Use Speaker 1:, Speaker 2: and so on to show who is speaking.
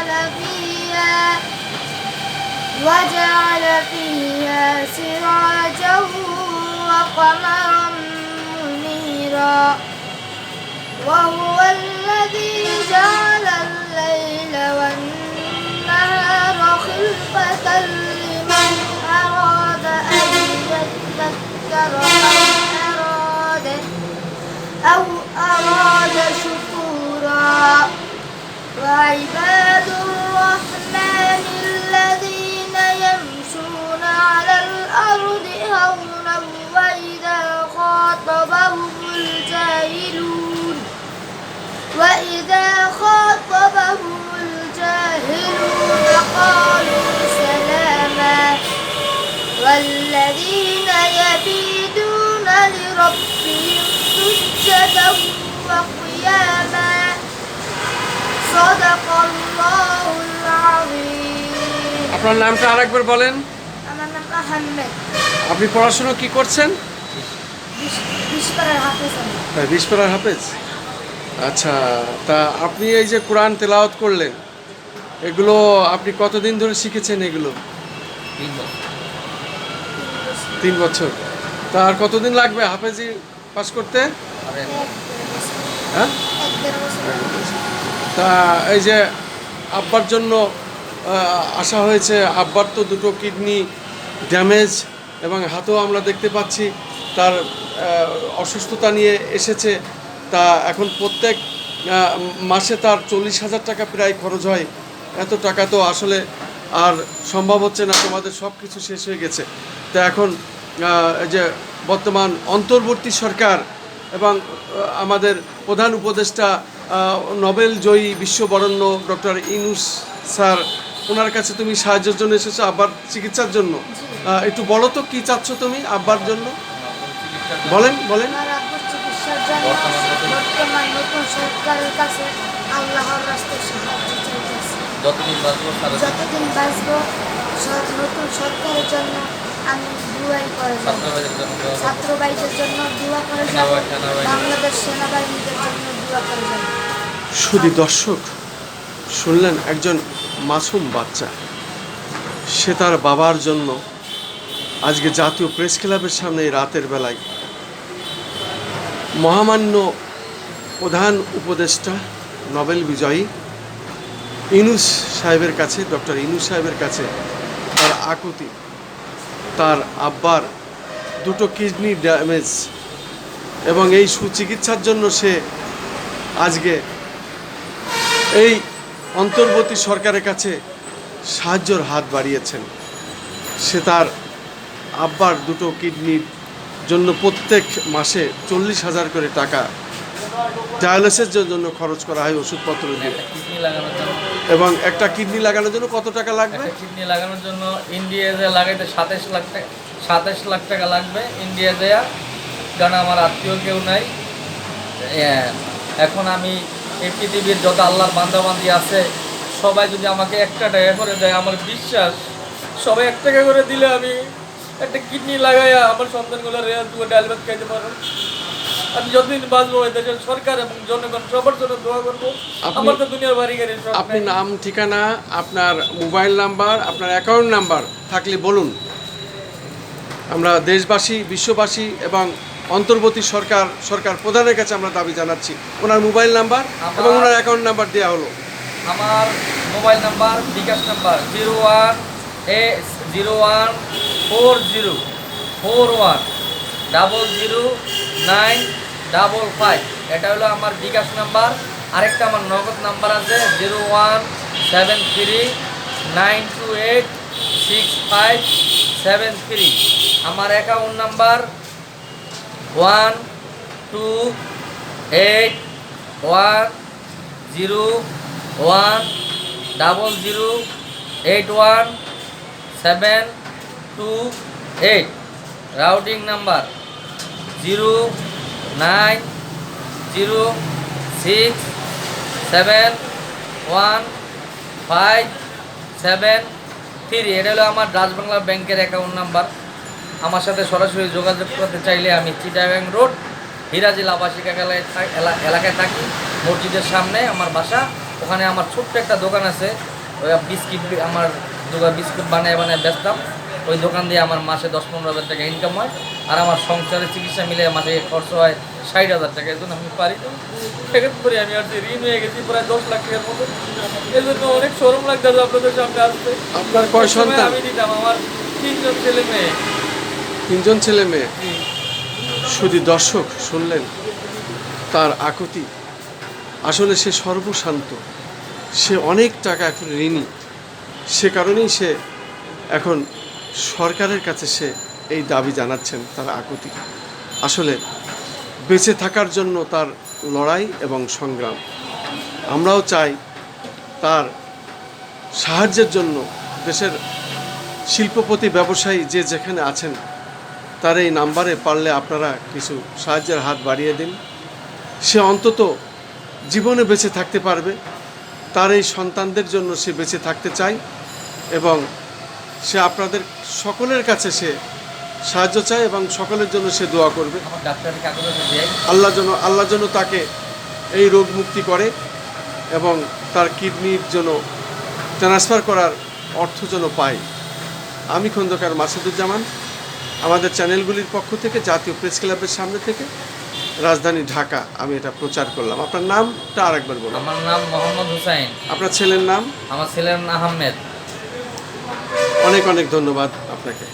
Speaker 1: وجعل فيها وجعل فيها سراجا وقمرا منيرا. وهو الذي جعل الليل والنهار خلفة لمن أراد أن يذكر أو أراد أو أراد شكورا. وعباد والذين يبيدون لربهم سجدا وقياما صدق الله العظيم
Speaker 2: আপনার নামটা আরেকবার বলেন
Speaker 1: আমার নাম আহমেদ
Speaker 2: আপনি পড়াশোনা কি করছেন
Speaker 1: বিশপাড়ার হাফেজ আমি
Speaker 2: তাই বিশপাড়ার হাফেজ আচ্ছা তা আপনি এই যে কোরআন তেলাওয়াত করলেন এগুলো আপনি কতদিন ধরে শিখেছেন এগুলো তিন বছর। তা আর কতদিন লাগবে হাফেজি পাস করতে? হ্যাঁ? তা এই যে আব্বার জন্য আসা হয়েছে আব্বার তো দুটো কিডনি ড্যামেজ এবং হাতেও আমরা দেখতে পাচ্ছি, তার অসুস্থতা নিয়ে এসেছে। তা এখন প্রত্যেক মাসে তার চল্লিশ হাজার টাকা প্রায় খরচ হয়। এত টাকা তো আসলে আর সম্ভব হচ্ছে না, তোমাদের সব কিছু শেষ হয়ে গেছে। তা এখন এই যে বর্তমান অন্তর্বর্তী সরকার এবং আমাদের প্রধান উপদেষ্টা নোবেল জয়ী বিশ্ববরণ্য ডক্টর ইনুস স্যার ওনার কাছে তুমি সাহায্যের জন্য এসেছ আব্বার চিকিৎসার জন্য। একটু বলো তো কী চাচ্ছ তুমি আব্বার জন্য? বলেন বলেন।
Speaker 1: আমার আব্বুর চিকিৎসার জন্য বর্তমান নতুন সরকারের কাছে আল্লাহর রাস্তায় সাহায্য চাইতেছি।
Speaker 3: যতদিন বাঁচবো
Speaker 1: নতুন সরকারের জন্য আমি দুয়াই করে যাব
Speaker 3: ছাত্রবাদের জন্য দেওয়া হবে।
Speaker 1: ছাত্র ভাইদের জন্য দোয়া করে যাব
Speaker 3: সেনাবাহিনী, সেনাবাহিনী।
Speaker 1: বাংলাদেশ সেনাবাহিনীদের জন্য দোয়া করে যাব
Speaker 2: শুধু দর্শক শুনলেন একজন মাসুম বাচ্চা সে তার বাবার জন্য আজকে জাতীয় প্রেস ক্লাবের সামনে রাতের বেলায় মহামান্য প্রধান উপদেষ্টা নোবেল বিজয়ী ইনুস সাহেবের কাছে ডক্টর ইনুস সাহেবের কাছে তার আকুতি তার আব্বার দুটো কিডনি ড্যামেজ এবং এই সুচিকিৎসার জন্য সে আজকে এই অন্তর্বর্তী সরকারের কাছে সাহায্যর হাত বাড়িয়েছেন। সে তার আব্বার দুটো কিডনির জন্য প্রত্যেক মাসে চল্লিশ হাজার করে টাকা ডায়ালিসিসের জন্য খরচ করা হয় ওষুধপত্র দিয়ে। এবং একটা কিডনি লাগানোর জন্য কত টাকা লাগবে?
Speaker 3: কিডনি লাগানোর জন্য ইন্ডিয়াতে লাগাইতে সাতাশ লাখ টাকা সাতাশ লাখ টাকা লাগবে। ইন্ডিয়া দেয়া কারণ আমার আত্মীয় কেউ নাই। এখন আমি এই পৃথিবীর যত আল্লাহর বান্দাবান্দি আছে সবাই যদি আমাকে একটা টাকা করে দেয় আমার বিশ্বাস সবাই এক টাকা করে দিলে আমি একটা কিডনি লাগাইয়া আমার সন্তানগুলো রেয়াল দুটো ডাল ভাত খাইতে পারব। আমি যতদিন বাঁচবো দেশের সরকার এবং জনগণ সবার জন্য দোয়া করব। আমার তো দুনিয়ার বাড়ি গাড়ি
Speaker 2: আপনি নাম ঠিকানা আপনার মোবাইল নাম্বার আপনার অ্যাকাউন্ট নাম্বার থাকলে বলুন। আমরা দেশবাসী বিশ্ববাসী এবং অন্তর্বর্তী সরকার সরকার প্রধানের কাছে আমরা দাবি জানাচ্ছি। ওনার মোবাইল নাম্বার এবং ওনার অ্যাকাউন্ট নাম্বার দেওয়া হলো।
Speaker 3: আমার mobile number bKash number zero one এ zero one four zero four one. Double zero nine double five এটা হলো আমার বিকাশ নাম্বার। আরেকটা আমার নগদ নাম্বার আছে zero one seven three nine two eight six five seven three আমার account number one two eight one zero one double zero eight one seven two eight routing number zero nine zero six seven one five seven three. এটা হলো আমার রাজবাংলা ব্যাংকের account number আমার সাথে সরাসরি যোগাযোগ করতে চাইলে আমি চিটাগাং রোড হিরাজিল আবাসিক এলাকায় থাকি, মসজিদের সামনে আমার বাসা। ওখানে আমার ছোট্ট একটা দোকান আছে। ওই বিস্কিট আমার দোকান বিস্কুট বানায় বানায় বেচতাম। ওই দোকান দিয়ে আমার মাসে দশ পনেরো হাজার টাকা ইনকাম হয়। আর আমার সংসারে চিকিৎসা মিলে মাসে খরচ হয় ষাট হাজার টাকা এই জন্য আমি পারি। না সেক্ষেত্রে আমি আর যে ঋণ হয়ে গেছি প্রায় দশ লাখ টাকার মতো। এই জন্য অনেক সরম লাগতেছে আপনাদের সামনে আসতে।
Speaker 2: আপনার কয় সন্তান?
Speaker 3: আমি দিতাম আমার তিনজন ছেলে মেয়ে।
Speaker 2: তিনজন ছেলে মেয়ে? শুধু দর্শক শুনলেন? তার আকুতি? আসলে সে সর্বশান্ত। সে অনেক টাকা এখন ঋণী। সে কারণেই সে এখন সরকারের কাছে সে এই দাবি জানাচ্ছেন তার আকুতি। আসলে বেঁচে থাকার জন্য তার লড়াই এবং সংগ্রাম। আমরাও চাই তার সাহায্যের জন্য দেশের শিল্পপতি, ব্যবসায়ী যে যেখানে আছেন, তার এই নাম্বারে পারলে আপনারা কিছু সাহায্যের হাত বাড়িয়ে দিন। সে অন্তত জীবনে বেঁচে থাকতে পারবে। তার এই সন্তানদের জন্য সে বেঁচে থাকতে চায় এবং সে আপনাদের সকলের কাছে সে সাহায্য চায় এবং সকলের জন্য সে দোয়া করবে। আল্লাহ যেন আল্লাহ যেন তাকে এই রোগ মুক্তি করে এবং তার কিডনির জন্য ট্রান্সফার করার অর্থ যেন পায়। আমি খন্দকার মাসুদুজ্জামান আমাদের চ্যানেলগুলির পক্ষ থেকে জাতীয় প্রেস ক্লাবের সামনে থেকে রাজধানী ঢাকা আমি এটা প্রচার করলাম। আপনার নামটা আরেকবার বলুন।
Speaker 3: আমার নাম মোহাম্মদ হুসাইন।
Speaker 2: আপনার ছেলের নাম?
Speaker 3: আমার ছেলের নাম আহমেদ।
Speaker 2: অনেক অনেক ধন্যবাদ আপনাকে।